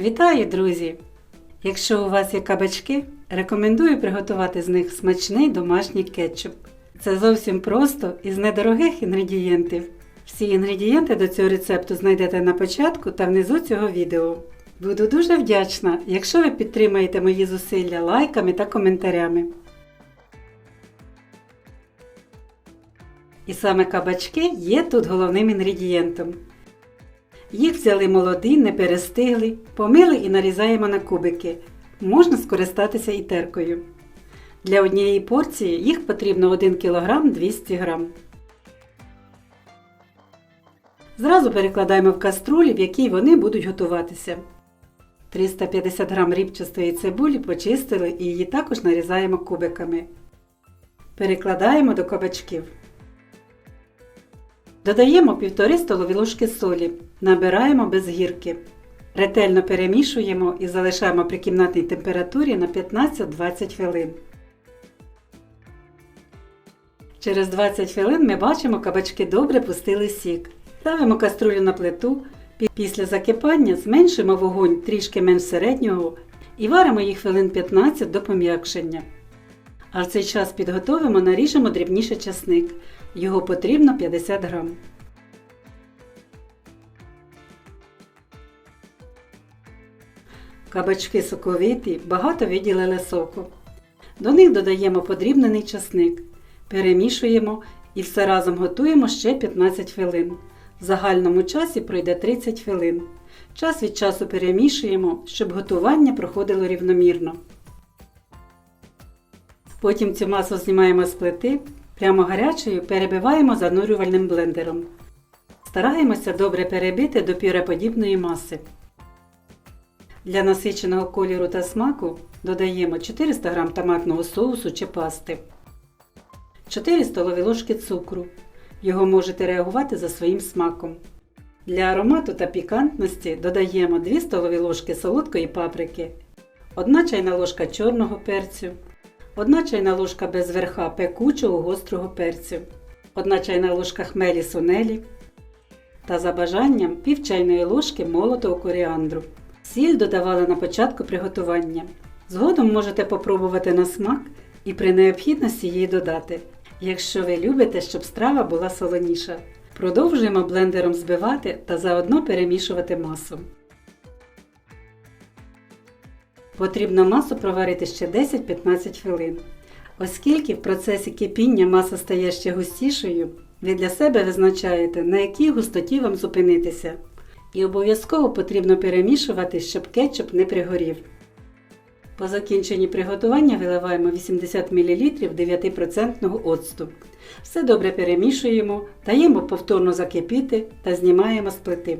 Вітаю, друзі! Якщо у вас є кабачки, рекомендую приготувати з них смачний домашній кетчуп. Це зовсім просто і з недорогих інгредієнтів. Всі інгредієнти до цього рецепту знайдете на початку та внизу цього відео. Буду дуже вдячна, якщо ви підтримаєте мої зусилля лайками та коментарями. І саме кабачки є тут головним інгредієнтом. Їх взяли молоді, не перестигли, помили і нарізаємо на кубики. Можна скористатися і теркою. Для однієї порції їх потрібно 1 кг 200 г. Зразу перекладаємо в каструлі, в якій вони будуть готуватися. 350 г рібчастої цибулі почистили і її також нарізаємо кубиками. Перекладаємо до кабачків. Додаємо 1,5 столові ложки солі. Набираємо без гірки. Ретельно перемішуємо і залишаємо при кімнатній температурі на 15-20 хвилин. Через 20 хвилин ми бачимо, кабачки добре пустили сік. Ставимо каструлю на плиту. Пі- Після закипання зменшуємо вогонь трішки менш середнього і варимо їх хвилин 15 до пом'якшення. А в цей час підготовимо, наріжемо дрібніше часник. Його потрібно 50 грам. Кабачки соковиті, багато виділили соку. До них додаємо подрібнений часник. Перемішуємо і все разом готуємо ще 15 хвилин. В загальному часі пройде 30 хвилин. Час від часу перемішуємо, щоб готування проходило рівномірно. Потім цю масу знімаємо з плити, прямо гарячою перебиваємо занурювальним блендером. Стараємося добре перебити до пюреподібної маси. Для насиченого кольору та смаку додаємо 400 г томатного соусу чи пасти, 4 столові ложки цукру. Його можете реагувати за своїм смаком. Для аромату та пікантності додаємо 2 столові ложки солодкої паприки, 1 чайна ложка чорного перцю, 1 чайна ложка без верха пекучого гострого перцю, 1 чайна ложка хмелі сунелі та за бажанням пів чайної ложки молотого коріандру. Сіль додавали на початку приготування. Згодом можете попробувати на смак і при необхідності її додати, якщо ви любите, щоб страва була солоніша. Продовжуємо блендером збивати та заодно перемішувати масу. Потрібно масу проварити ще 10-15 хвилин. Оскільки в процесі кипіння маса стає ще густішою, ви для себе визначаєте, на якій густоті вам зупинитися. І обов'язково потрібно перемішувати, щоб кетчуп не пригорів. По закінченні приготування виливаємо 80 мл 9% оцту. Все добре перемішуємо, даємо повторно закипіти та знімаємо з плити.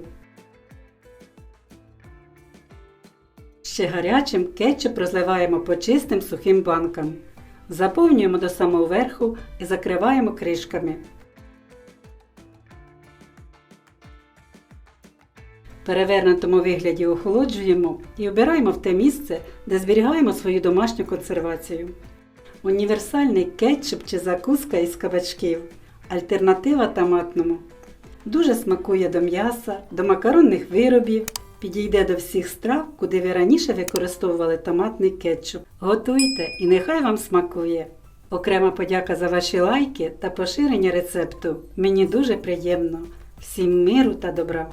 Ще гарячим кетчуп розливаємо по чистим сухим банкам. Заповнюємо до самого верху і закриваємо кришками. Перевернутому вигляді охолоджуємо і обираємо в те місце, де зберігаємо свою домашню консервацію. Універсальний кетчуп чи закуска із кабачків. Альтернатива томатному. Дуже смакує до м'яса, до макаронних виробів, підійде до всіх страв, куди ви раніше використовували томатний кетчуп. Готуйте і нехай вам смакує! Окрема подяка за ваші лайки та поширення рецепту. Мені дуже приємно. Всім миру та добра!